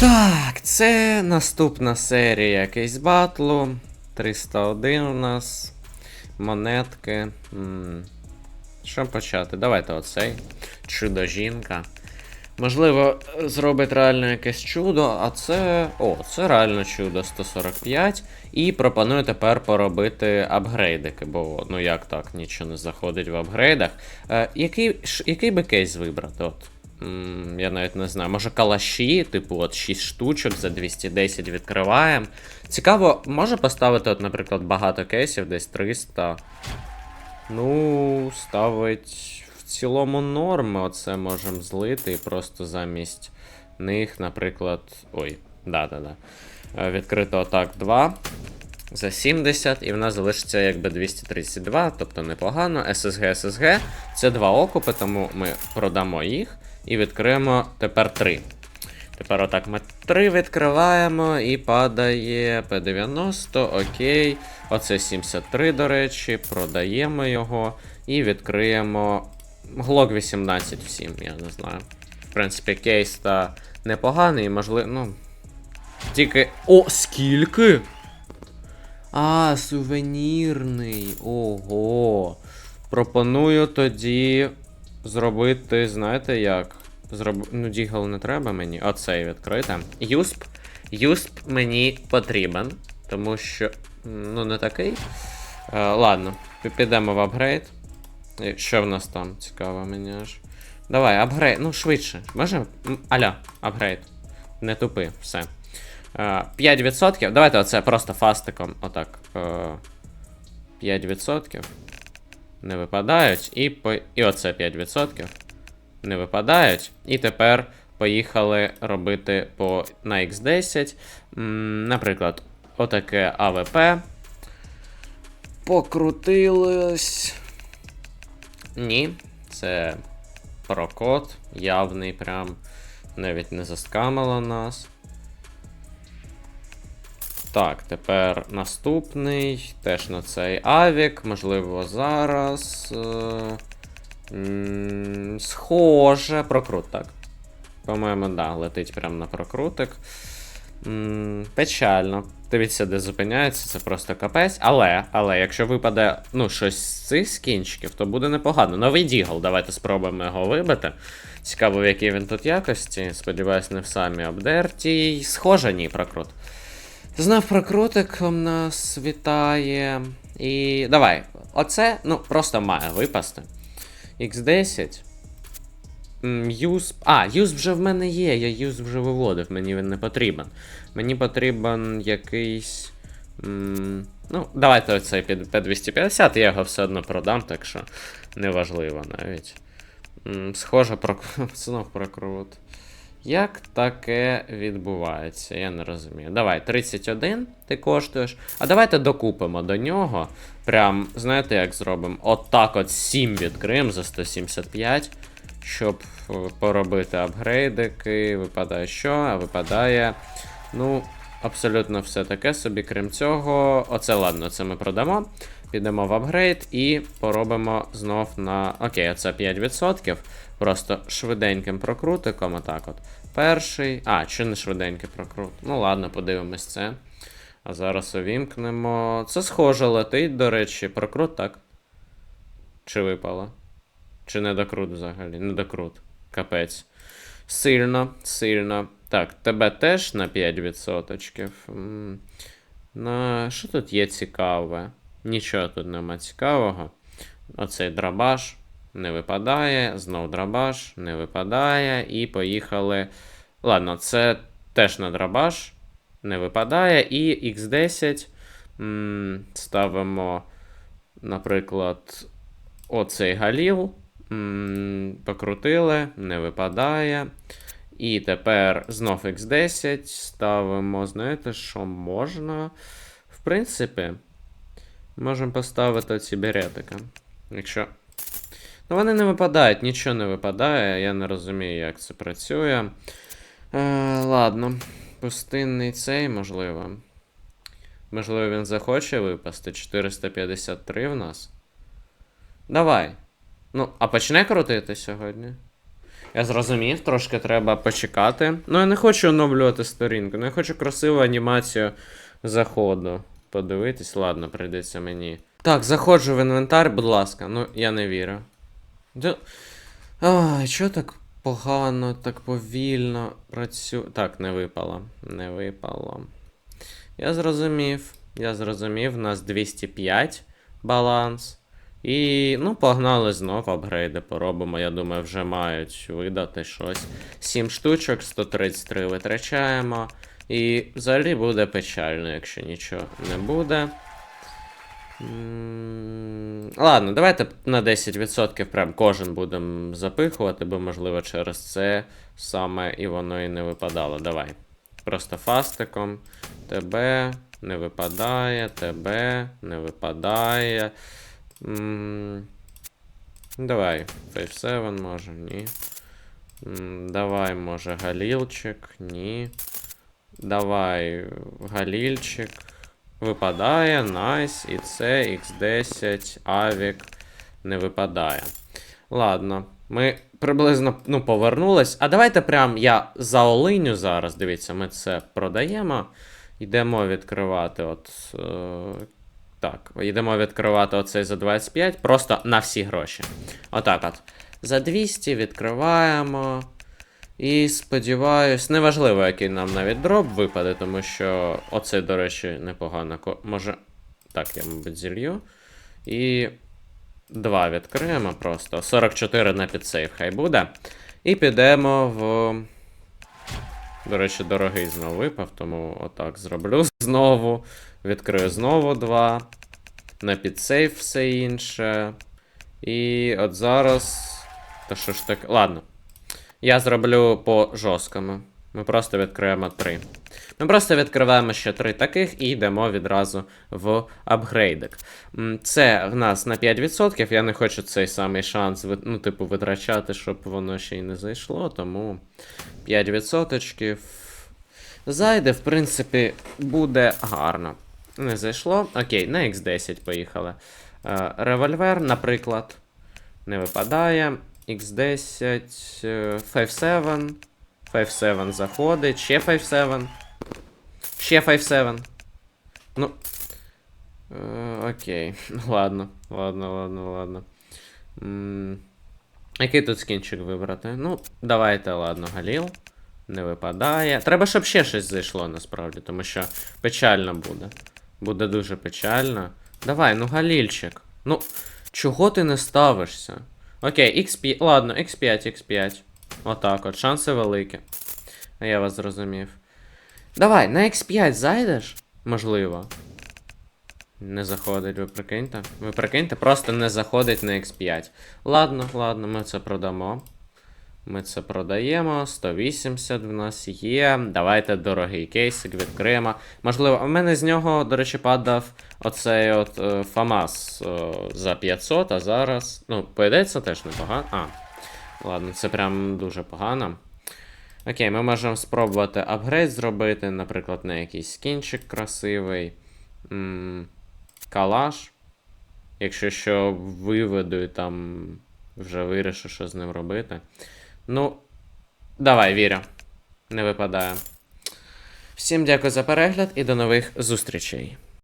Так, це наступна серія кейс батлу. 301 у нас. Монетки. Що почати? Давайте оцей. Чудо жінка. Можливо, зробить реально якесь чудо, а це. О, це реально чудо 145. І пропоную тепер поробити апгрейдики, бо ну як так, нічого не заходить в апгрейдах. Е, який, який би кейс вибрати? От. Я навіть не знаю. Може калаші, типу, от 6 штучок за 210 відкриваємо. Цікаво, може поставити, от, наприклад, багато кейсів, десь 300. Ну, ставить в цілому норми. Оце можемо злити і просто замість них, наприклад. Ой, да-да-да. Е, Відкрито отак 2 за 70, і в нас залишиться якби 232, тобто непогано. SSG, SSG. Це два окупи, тому ми продамо їх і відкриємо тепер 3. Тепер отак ми 3 відкриваємо і падає P90, окей. Оце 73, до речі, продаємо його і відкриємо Glock 18 всім, я не знаю. В принципі, кейс та непоганий, можливо, ну. Тільки. О, скільки? А, сувенірний. Ого. Пропоную тоді зробити, знаєте як? Зроб... Ну, дігл не треба мені. Оцей відкрити. Юсп. Юсп мені потрібен, тому що. Ну, не такий. Е, ладно, підемо в апгрейд. Що в нас там цікаво мені аж. Давай, апгрейд. Ну, швидше. Може? Аля, апгрейд. Не тупи, все. Е, 5%. Давайте оце просто фастиком. Отак. Е, 5% не випадають. І, по... і оце 5% не випадають. І тепер поїхали робити по на X10. Наприклад, отаке АВП. Покрутилось. Ні, це прокод, явний, прям навіть не заскамило нас. Так, тепер наступний. Теж на цей авік. Можливо, зараз. Е- м, схоже, прокрут, так. По-моєму, да, летить прямо на прокрутик. М, печально. Дивіться, де зупиняється, це просто капець. Але, але, якщо випаде ну, щось з цих скінчиків, то буде непогано. Новий дігл, давайте спробуємо його вибити. Цікаво, в якій він тут якості. Сподіваюсь, не в самій обдертій. Схоже, ні, прокрут. Знов прокрутик у нас вітає. І. Давай. Оце, ну, просто має випасти. X10. М, Юз. А, юз вже в мене є, я юз вже виводив, мені він не потрібен. Мені потрібен якийсь. Ну, давайте оцей під P250, я його все одно продам, так що неважливо навіть. Схоже, про... знов прокрут. Як таке відбувається? Я не розумію. Давай, 31 ти коштуєш. А давайте докупимо до нього. Прям, знаєте, як зробимо? Отак от 7 відкриємо за 175, щоб е, поробити апгрейдики. Випадає що? А випадає. Ну, абсолютно все таке собі, крім цього. Оце ладно, це ми продамо. Підемо в апгрейд і поробимо знов на. Окей, оце 5%. Просто швиденьким прокрутиком, отак от. Перший. А, чи не швиденький прокрут? Ну ладно, подивимось це. А зараз увімкнемо. Це схоже летить, до речі, прокрут, так? Чи випало? Чи не докрут взагалі? Не докрут. Капець. Сильно, сильно. Так, тебе теж на 5%. На що тут є цікаве? Нічого тут нема цікавого. Оцей драбаш не випадає. Знов драбаш не випадає. І поїхали. Ладно, це теж на драбаш. Не випадає. І X10 м, ставимо, наприклад, оцей галіл. М, Покрутили, не випадає. І тепер знов X10 ставимо, знаєте, що можна. В принципі, можемо поставити ці беретики. Якщо. Ну, вони не випадають, нічого не випадає, я не розумію, як це працює. Е, ладно, пустинний цей, можливо. Можливо, він захоче випасти. 453 в нас. Давай. Ну, а почне крутити сьогодні? Я зрозумів, трошки треба почекати. Ну, я не хочу оновлювати сторінку, ну я хочу красиву анімацію заходу. Подивитись, ладно, прийдеться мені. Так, заходжу в інвентар, будь ласка. Ну, я не вірю. Де... Ай, чого так погано, так повільно працює. Так, не випало. Не випало. Я зрозумів. Я зрозумів, у нас 205 баланс. І, ну, погнали знов апгрейди поробимо. Я думаю, вже мають видати щось. 7 штучок, 133 витрачаємо. І взагалі буде печально, якщо нічого не буде. Ладно, давайте на 10% прям кожен будемо запихувати, бо, можливо, через це саме і воно і не випадало. Давай. Просто фастиком. Тебе не випадає, тебе не випадає. Давай, 5-7 може, ні. Давай, може, Галілчик, ні. Давай, Галільчик. Випадає, найс, і це, X10, Авік не випадає. Ладно, ми приблизно ну, повернулись. А давайте прям я заолиню зараз. Дивіться, ми це продаємо. Йдемо відкривати от. Е, так, йдемо відкривати оцей за 25, просто на всі гроші. Отак от. За 200 відкриваємо. І сподіваюсь, неважливо, який нам навіть дроп випаде, тому що оце, до речі, непогано. Може. Так, я, мабуть, зілью. І. Два відкриємо просто. 44 на підсейв хай буде. І підемо в. До речі, дорогий знову випав, тому отак зроблю знову. Відкрию знову два. На підсейв все інше. І от зараз. Та що ж таке. Ладно. Я зроблю по жорсткому. Ми просто відкриємо три. Ми просто відкриваємо ще три таких і йдемо відразу в апгрейдик. Це в нас на 5%. Я не хочу цей самий шанс ну, типу, витрачати, щоб воно ще й не зайшло, тому 5%. Зайде, в принципі, буде гарно. Не зайшло. Окей, на X10 поїхали. Е, Револьвер, наприклад, не випадає. X10, е, 5-7. 5-7 заходить. Ще 5-7. Ще 5-7. Ну. Е, окей. Ладно, ладно, ладно, ладно. Який тут скінчик вибрати? Ну, давайте, ладно, Галіл. Не випадає. Треба, щоб ще щось зайшло, насправді, тому що печально буде. Буде дуже печально. Давай, ну Галільчик. Ну, чого ти не ставишся? Окей, X5. Ладно, X5, X5. Отак от, шанси великі. Я вас зрозумів. Давай, на X5 зайдеш? Можливо. Не заходить, ви прикиньте. Ви прикиньте, просто не заходить на X5. Ладно, ладно, ми це продамо. Ми це продаємо. 180 в нас є. Давайте дорогий кейсик відкриємо. Можливо, в мене з нього, до речі, падав оцей от е, ФАМАС е, за 500, а зараз. Ну, по ідеї, це теж непогано. А. Ладно, це прям дуже погано. Окей, ми можемо спробувати апгрейд зробити, наприклад, на якийсь скінчик красивий. М, калаш. Якщо що виведу і там вже вирішу, що з ним робити. Ну, давай, вірю. Не випадає. Всім дякую за перегляд і до нових зустрічей.